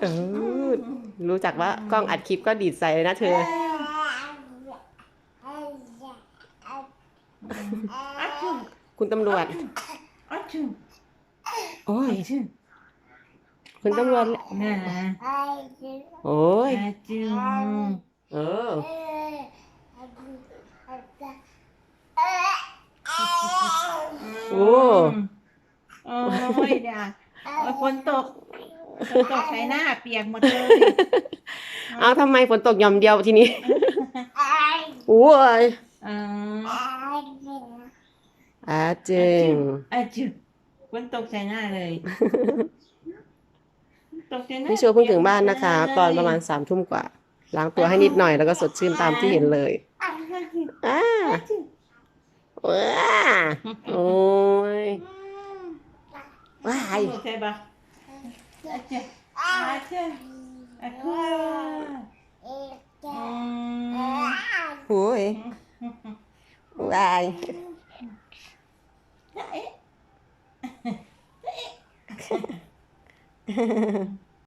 เออ รู้จักว่ากล้องอัดคลิปก็ดีดใส่เลยนะเธออัดชื่อคุณตำรวจอัดชื่อโอ้ยคุณตำรวจน่โอ้ยอัดชื่อเออ โอ้ โอ้ยเดี๋ยฝนตก ตกใส่หน้าเปียกหมดเลยเอาทำไมฝนตกหย่อมเดียวทีนี้โอ้ยเอออาเจิงอัดชื่อฝนตกใส่หน้าเลยตกใส่หน้าพี่โชว์เพิ่งถึงบ้านนะคะ ตอนประมาณสามทุ่มกว่า ล้างตัวให้นิดหน่อยแล้วก็สดชื่นตามที่เห็นเลยอ่าว้าโอ้ยว้าย ใช่ปะอัด